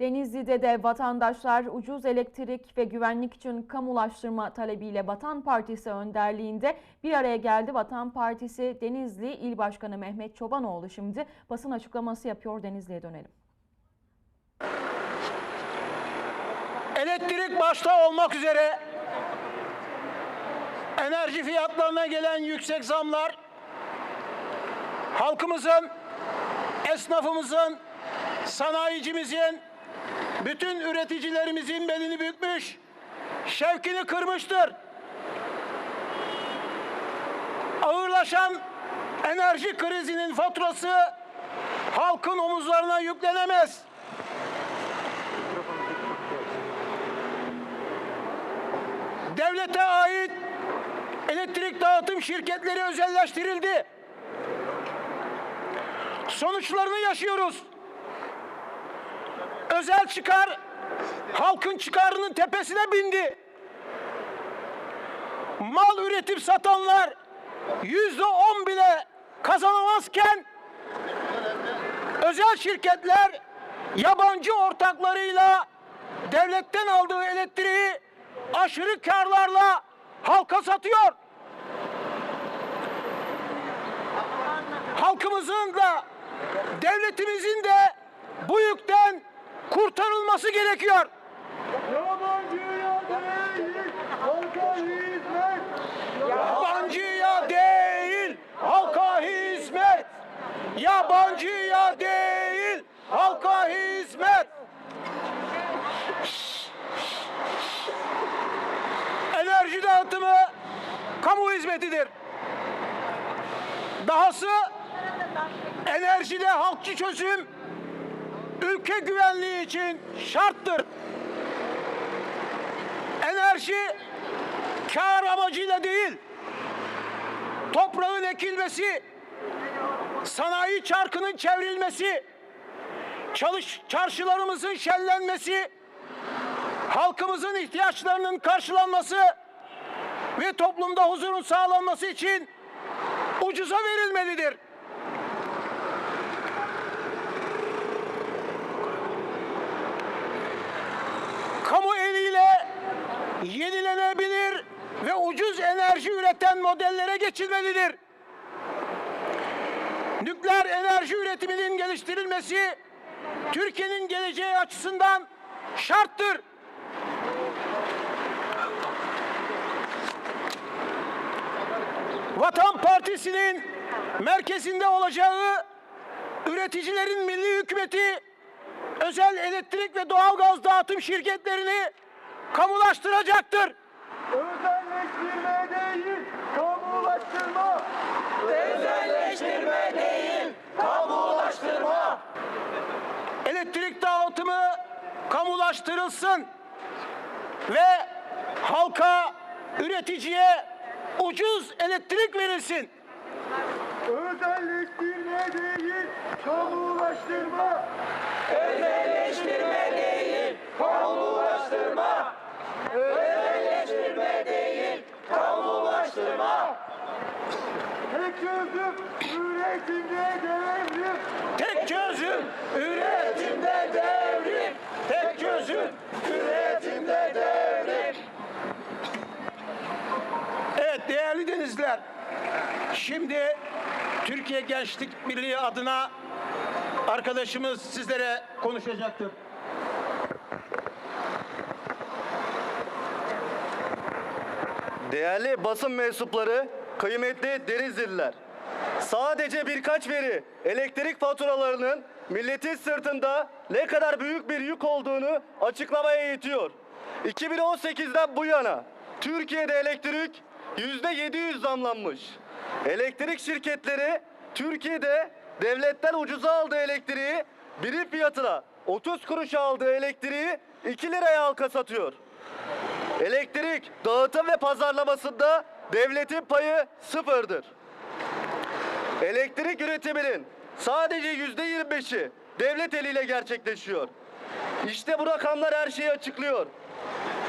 Denizli'de de vatandaşlar ucuz elektrik ve güvenlik için kamulaştırma talebiyle Vatan Partisi önderliğinde bir araya geldi. Vatan Partisi Denizli İl Başkanı Mehmet Çobanoğlu şimdi basın açıklaması yapıyor. Denizli'ye dönelim. Elektrik başta olmak üzere enerji fiyatlarına gelen yüksek zamlar halkımızın, esnafımızın, sanayicimizin, bütün üreticilerimizin belini bükmüş, şevkini kırmıştır. Ağırlaşan enerji krizinin faturası halkın omuzlarına yüklenemez. devlete ait elektrik dağıtım şirketleri özelleştirildi. Sonuçlarını yaşıyoruz. Özel çıkar halkın çıkarının tepesine bindi. Mal üretip satanlar yüzde on bile kazanamazken özel şirketler yabancı ortaklarıyla devletten aldığı elektriği aşırı karlarla halka satıyor. Halkımızın da devletimizin de bu yükten kurtarılması gerekiyor. Yabancıya değil, halka hizmet. Yabancıya değil, halka hizmet. Yabancıya değil, halka hizmet. Enerji dağıtımı kamu hizmetidir. Dahası enerjide halkçı çözüm ülke güvenliği için şarttır. Enerji kar amacıyla değil, toprağın ekilmesi, sanayi çarkının çevrilmesi, çalış çarşılarımızın şenlenmesi, halkımızın ihtiyaçlarının karşılanması ve toplumda huzurun sağlanması için ucuza verilmelidir. Kamu eliyle yenilenebilir ve ucuz enerji üreten modellere geçilmelidir. Nükleer enerji üretiminin geliştirilmesi Türkiye'nin geleceği açısından şarttır. Vatan Partisi'nin merkezinde olacağı üreticilerin milli hükümeti özel elektrik ve doğalgaz dağıtım şirketlerini kamulaştıracaktır. Özelleştirme değil, kamulaştırma. Özelleştirme değil, kamulaştırma. Elektrik dağıtımı kamulaştırılsın ve halka, üreticiye ucuz elektrik verilsin. Özelleştirme değil, kamulaştırma. Özelleştirme değil, kamulaştırma. Özelleştirme değil, kamulaştırma. Tek çözüm üretimde devrim. Tek çözüm üretimde devrim. Tek çözüm üretimde devrim. Evet değerli denizler. Şimdi Türkiye Gençlik Birliği adına arkadaşımız sizlere konuşacaktır. Değerli basın mensupları, kıymetli Denizliler. Sadece birkaç veri elektrik faturalarının milletin sırtında ne kadar büyük bir yük olduğunu açıklamaya yetiyor. 2018'den bu yana Türkiye'de elektrik %700 zamlanmış. Elektrik şirketleri Türkiye'de devletten ucuza aldığı elektriği birim fiyatına 30 kuruşa aldığı elektriği 2 liraya halka satıyor. Elektrik dağıtım ve pazarlamasında devletin payı sıfırdır. Elektrik üretiminin sadece yüzde yirmi beşi devlet eliyle gerçekleşiyor. İşte bu rakamlar her şeyi açıklıyor.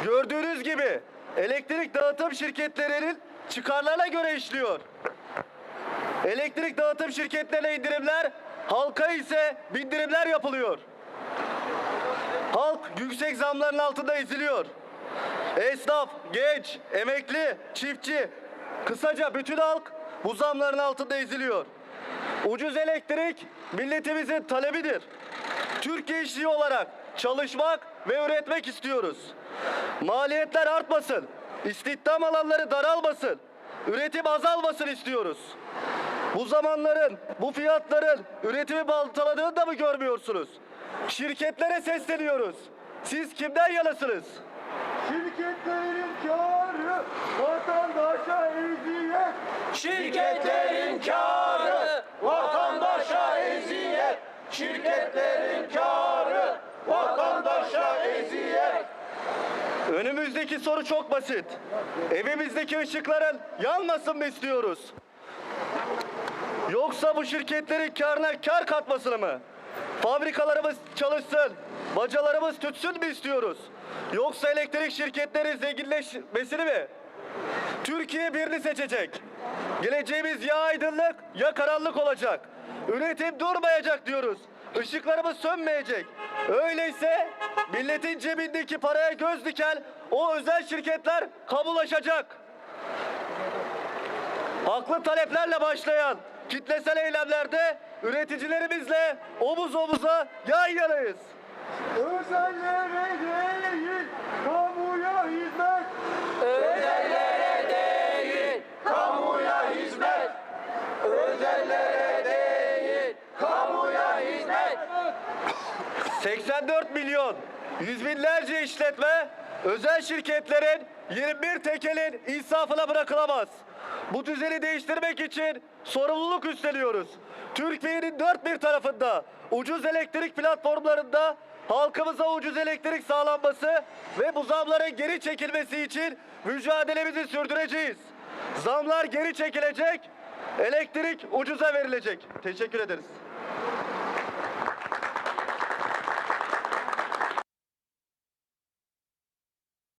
Gördüğünüz gibi elektrik dağıtım şirketlerinin çıkarlarına göre işliyor. Elektrik dağıtım şirketlerine indirimler, halka ise bindirimler yapılıyor. yüksek zamların altında eziliyor. Esnaf, genç, emekli, çiftçi, kısaca bütün halk bu zamların altında eziliyor. Ucuz elektrik milletimizin talebidir. Türkiye işçi olarak çalışmak ve üretmek istiyoruz. Maliyetler artmasın, istihdam alanları daralmasın, üretim azalmasın istiyoruz. Bu zamanların, bu fiyatların üretimi baltaladığını da mı görmüyorsunuz? Şirketlere sesleniyoruz. Siz kimden yanasınız? Şirketlerin karı vatandaşa eziyet. Şirketlerin karı vatandaşa eziyet. Şirketlerin karı vatandaşa eziyet. Önümüzdeki soru çok basit. Evimizdeki ışıkların yanmasın mı istiyoruz? Yoksa bu şirketlerin karına kar katmasını mı? Fabrikalarımız çalışsın, bacalarımız tütsün mü istiyoruz? Yoksa elektrik şirketleri zenginleşmesini mi? Türkiye birini seçecek. Geleceğimiz ya aydınlık ya karanlık olacak. Üretim durmayacak diyoruz. Işıklarımız sönmeyecek. Öyleyse milletin cebindeki paraya göz diken o özel şirketler kamulaşacak. Haklı taleplerle başlayan kitlesel eylemlerde üreticilerimizle omuz omuza yan yanayız. Özellere değil, kamuya hizmet. Kamuya hizmet. Özellere değil, kamuya hizmet. 84 milyon, yüz binlerce işletme özel şirketlerin 21 tekelin insafına bırakılamaz. Bu düzeni değiştirmek için sorumluluk üstleniyoruz. Türkiye'nin dört bir tarafında ucuz elektrik platformlarında halkımıza ucuz elektrik sağlanması ve bu zamların geri çekilmesi için mücadelemizi sürdüreceğiz. Zamlar geri çekilecek, elektrik ucuza verilecek. Teşekkür ederiz.